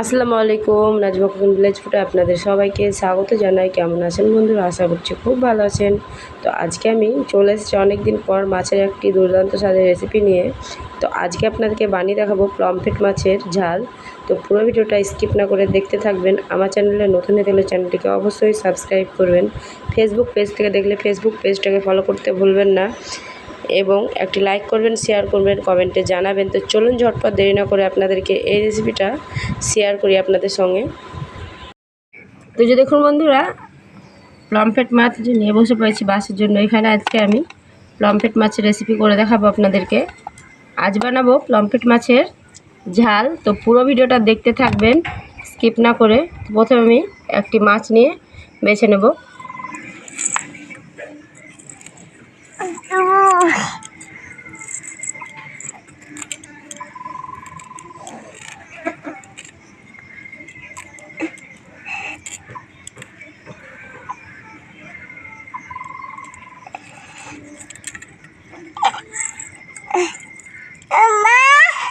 আসসালামু আলাইকুম, Nazma cooking village ফুটে আপনাদের সবাইকে স্বাগত জানাই। কেমন আছেন বন্ধুরা? আশা করছি খুব ভালো আছেন। তো আজকে আমি চলে এসেছি অনেক দিন পর মাছের একটি দুর্দান্ত স্বাদের রেসিপি নিয়ে। তো আজকে আপনাদেরকে বানিয়ে দেখাবো প্লমফিট মাছের ঝাল। তো পুরো ভিডিওটা স্কিপ না করে দেখতে থাকবেন। আমার চ্যানেলে নতুন হয়ে থাকলে চ্যানেলটিকে অবশ্যই সাবস্ক্রাইব করবেন। ফেসবুক পেজ থেকে দেখলে ফেসবুক পেজটাকে ফলো করতে ভুলবেন না। এবং একটি লাইক করবেন, শেয়ার করবেন, কমেন্টে জানাবেন। তো চলুন ঝটপট, দেরি না করে আপনাদেরকে এই রেসিপিটা শেয়ার করি আপনাদের সঙ্গে। তো যে দেখুন বন্ধুরা প্লমফেট মাছ যে নিয়ে বসে পড়েছি বাসের জন্য, এখানে আজকে আমি প্লমফেট মাছের রেসিপি করে দেখাবো আপনাদেরকে। আজ বানাবো প্লমফেট মাছের ঝাল। তো পুরো ভিডিওটা দেখতে থাকবেন, স্কিপ না করে প্রথমে আমি একটি মাছ নিয়ে বেছে নেব।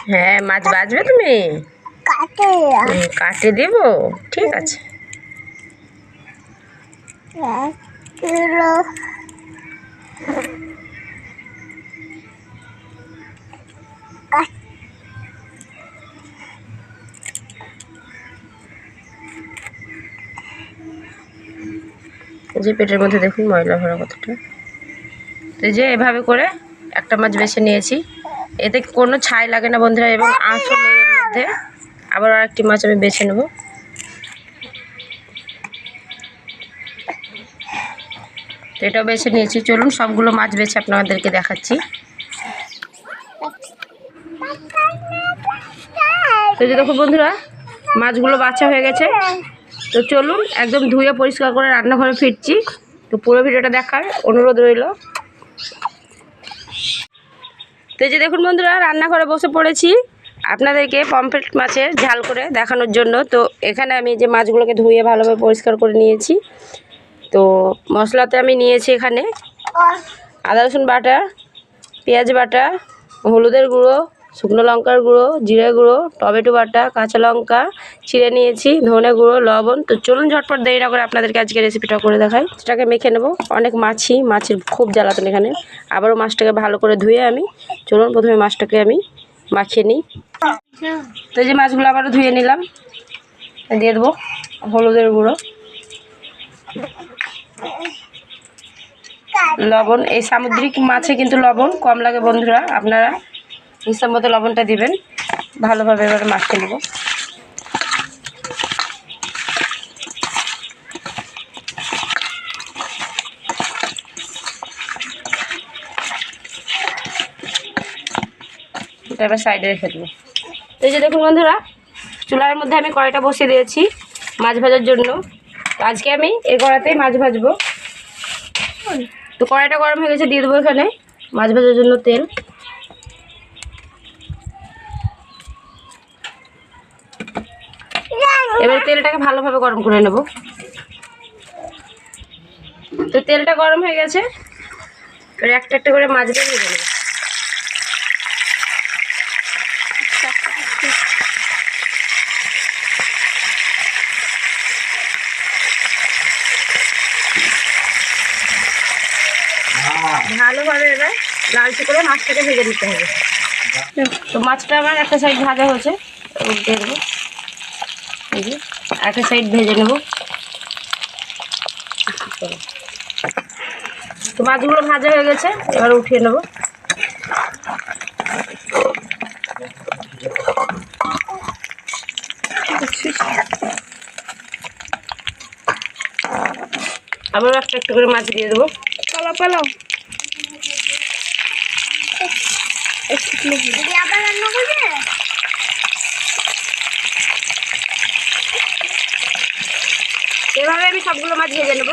হ্যাঁ মাছ বাজবে তুমি? কাটে। দেব। ঠিক আছে। এই যে পেটের মধ্যে দেখুন ময়লা ভরা কতটা। তো এই যে এভাবে করে একটা মাছ বেছে নিয়েছি। এতে কোনো ছাই লাগে না বন্ধুরা, এবং আঁশও নেই এর মধ্যে আবার আর একটি মাছ আমি বেছে নেব। তো এটাও বেছে নিয়েছি। চলুন সবগুলো মাছ বেছে আপনাদেরকে দেখাচ্ছি। তো যে দেখো বন্ধুরা, মাছগুলো বাছা হয়ে গেছে। তো চলুন, একদম ধুয়ে পরিষ্কার করে রান্নাঘরে ফিরছি। তো পুরো ভিডিওটা দেখার অনুরোধ রইল। তো যে দেখুন বন্ধুরা, রান্নাঘরে বসে পড়েছি। আপনাদেরকে পমফ্রেট মাছের ঝাল করে দেখানোর জন্য। তো এখানে আমি যে মাছগুলোকে ধুয়ে ভালোভাবে পরিষ্কার করে নিয়েছি। তো মশলাতে আমি নিয়েছি এখানে আদা রসুন বাটা, পেঁয়াজ বাটা, হলুদের গুঁড়ো শুকনো লঙ্কার গুঁড়ো, জিরে গুঁড়ো, টমেটো বাটা, কাঁচা লঙ্কা ছিঁড়ে নিয়েছি, ধনে গুঁড়ো, লবণ। তো চলুন ঝটপট দেরি না করে আপনাদেরকে আজকে রেসিপিটা করে দেখাই। সেটাকে মেখে নেব। অনেক মাছই মাছের খুব জ্বালাতন এখানে। আবারও মাছটাকে ভালো করে ধুয়ে আমি, চলুন প্রথমে মাছটাকে আমি মাখিয়ে নিই। তো যে মাছগুলো আবারও ধুয়ে নিলাম। দিয়ে দেবো হলুদের গুঁড়ো। লবণ, এই সামুদ্রিক মাছে কিন্তু লবণ কম লাগে বন্ধুরা, আপনারা হিসাব মতো লবণটা দিবেন। ভালোভাবে এবার মাখিয়ে নেব। এবার সাইডে রেখে দেবো। এই যে দেখুন বন্ধুরা, চুলার মধ্যে আমি কড়াইটা বসিয়ে দিয়েছি মাছ ভাজার জন্য। আজকে আমি এই কড়াতেই মাছ ভাজবো। তো কড়াইটা গরম হয়ে গেছে, দিয়ে দেবো এখানে মাছ ভাজার জন্য তেল। এবার তেলটাকে ভালোভাবে গরম করে নেব। তো তেলটা গরম হয়ে গেছে, এবার একটা একটা করে মাছ দিয়ে ভেজে নেব ভালোভাবে এবার লালচে করে মাছটাকে ভেজে নিতে হবে। তো মাছটা আমার একটা সাইড ভাজা হয়েছে উল্টে দেবো এই যে একটা সাইড ভেজে নেব। তো মাছগুলো ভাজা হয়ে গেছে এবার উঠিয়ে নেব। আবার একটা একটা করে মাছ দিয়ে দেবো। পালাও পালাও। আবার রান্না করবে? এভাবে আমি সবগুলো মাছ ভেজে নেব।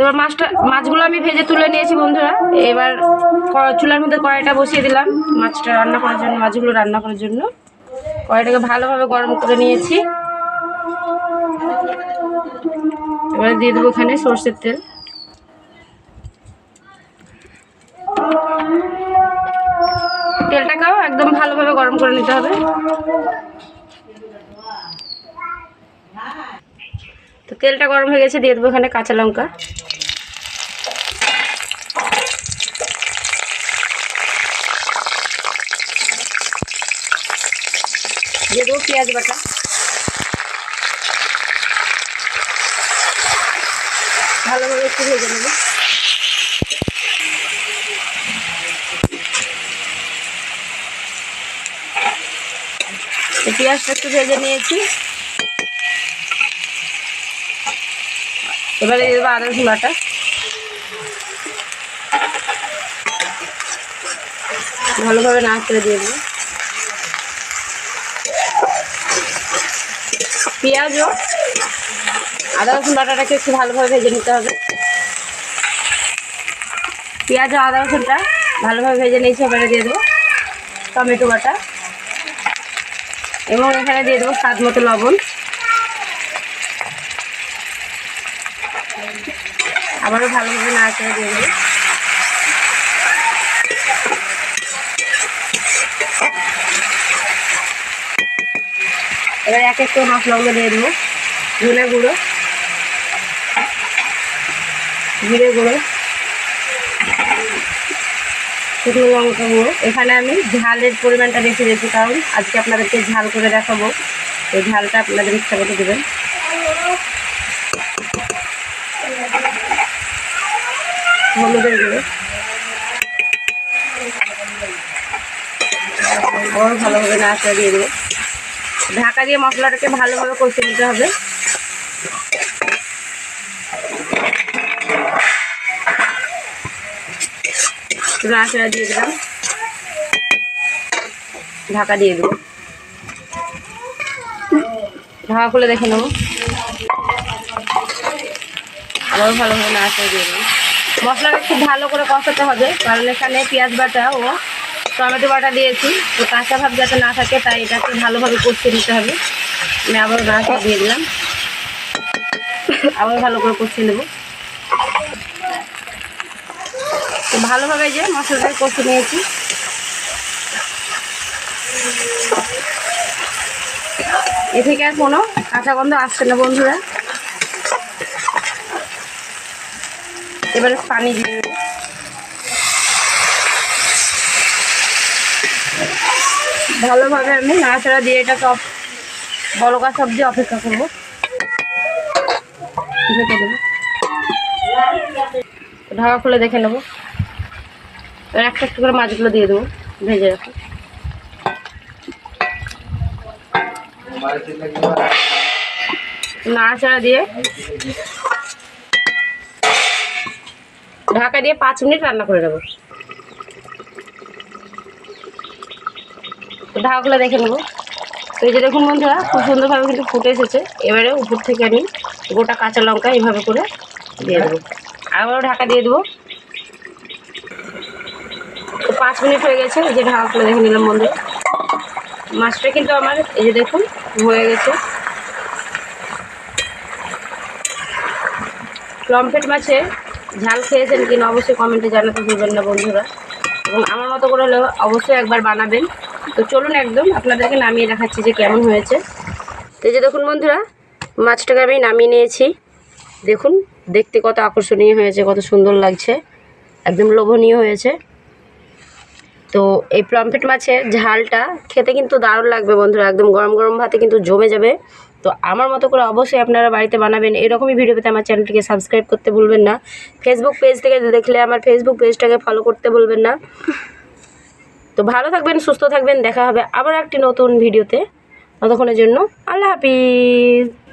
এবার মাছটা মাছগুলো আমি ভেজে তুলে নিয়েছি বন্ধুরা। এবার চুলার মধ্যে কড়াইটা বসিয়ে দিলাম মাছটা রান্না করার জন্য, মাছগুলো রান্না করার জন্য। কড়াইটাকে ভালোভাবে গরম করে নিয়েছি। এবারে দিয়ে দেবো এখানে সর্ষের তেল। তেলটাকেও একদম ভালোভাবে গরম করে নিতে হবে। তো তেলটা গরম হয়ে গেছে, দিয়ে দেবো এখানে কাঁচা লঙ্কা। দিয়ে দেবো পেঁয়াজ বাটা। ভালোভাবে একটু ভেজে নেব। পেঁয়াজটা একটু ভেজে নিয়েছি। এবারে দেবো আদা রসুন ভালোভাবে নাচ করে দিয়ে দেবো। পেঁয়াজ ও আদা রসুন বাটাটাকে একটু ভালোভাবে ভেজে নিতে হবে। পেঁয়াজ ও আদা রসুনটা ভালোভাবে ভেজে নিয়েছি, এবারে দিয়ে দেবো টমেটো বাটা। এবং এখানে দিয়ে দেবো স্বাদ মতো লবণ। আবারও ভালোভাবে না নাড়াচাড়া দিয়ে দেবো। এবার এক এক করে মশলাগুলো দিয়ে দেবো। ধনে গুঁড়ো, জিরে গুঁড়ো। শুকনো লঙ্কা গুঁড়ো। এখানে আমি ঝালের পরিমাণটা বেশি দিয়েছি, কারণ আজকে আপনাদেরকে ঝাল করে দেখাবো। এই ঝালটা আপনাদের ইচ্ছা মতো দেবেন। হলুদের গুঁড়ো। আবার ভালোভাবে নাড়াচাড়া দিয়ে দেবো। ঢাকা দিয়ে মশলাটাকে ভালোভাবে কষিয়ে নিতে হবে। নাড়াচাড়া দিয়ে দিলাম। ঢাকা দিয়ে দেবো। ঢাকা খুলে দেখে নেব। আবারও ভালোভাবে নাড়াচাড়া দিয়ে দেবো মশলাটা খুব ভালো করে কষাতে হবে, কারণ এখানে পেঁয়াজ বাটা ও টমেটো বাটা দিয়েছি। তো কাঁচা ভাব যাতে না থাকে, তাই এটাকে ভালোভাবে কষিয়ে নিতে হবে। আমি আবার নাড়াচাড়া দিয়ে দিলাম। আবার ভালো করে কষিয়ে নেব। ভালোভাবে যে মশলাটা কষে নিয়েছি। এ থেকে আর কোনো কাঁচা গন্ধ আসছে না, বন্ধুরা। এবারে পানি দিয়ে ভালোভাবে আমি নাড়াচাড়া দিয়ে এটা সব বলকা সবজি অপেক্ষা করব। ঢাকা খুলে দেখে নেব। এবার একটা একটু করে মাছগুলো দিয়ে দেবো, ভেজে রাখো। নাড়াচাড়া দিয়ে ঢাকা দিয়ে পাঁচ মিনিট রান্না করে নেব। ঢাকা খুলে দেখে নেব। তো এই যে দেখুন বন্ধুরা, খুব সুন্দরভাবে কিন্তু ফুটে এসেছে। এবারে উপর থেকে আমি গোটা কাঁচা লঙ্কা এইভাবে করে দিয়ে দেবো। আবারও ঢাকা দিয়ে দেবো। পাঁচ মিনিট হয়ে গেছে, এই যে ঢাকা খুলে দেখে নিলাম বন্ধু। মাছটা কিন্তু আমার, এই যে দেখুন, হয়ে গেছে। পমফ্রেট মাছে ঝাল খেয়েছেন কিনা অবশ্যই কমেন্টে জানাতে ভুলবেন না বন্ধুরা। এবং আমার মতো করে হলেও অবশ্যই একবার বানাবেন। তো চলুন একদম আপনাদেরকে নামিয়ে দেখাচ্ছি যে কেমন হয়েছে। তো যে দেখুন বন্ধুরা, মাছটাকে আমি নামিয়ে নিয়েছি। দেখুন, দেখতে কত আকর্ষণীয় হয়েছে, কত সুন্দর লাগছে। একদম লোভনীয় হয়েছে। তো এই পমফ্রেট মাছের ঝালটা খেতে কিন্তু দারুণ লাগবে বন্ধুরা। একদম গরম গরম ভাতে কিন্তু জমে যাবে। তো আমার মতো করে অবশ্যই আপনারা বাড়িতে বানাবেন। এরকমই ভিডিও পেতে আমার চ্যানেলটিকে সাবস্ক্রাইব করতে ভুলবেন না। ফেসবুক পেজ থেকে দেখলে আমার ফেসবুক পেজটাকে ফলো করতে ভুলবেন না। তো ভালো থাকবেন, সুস্থ থাকবেন। দেখা হবে আবার একটি নতুন ভিডিওতে ততক্ষণের জন্য আল্লাহ হাফিজ।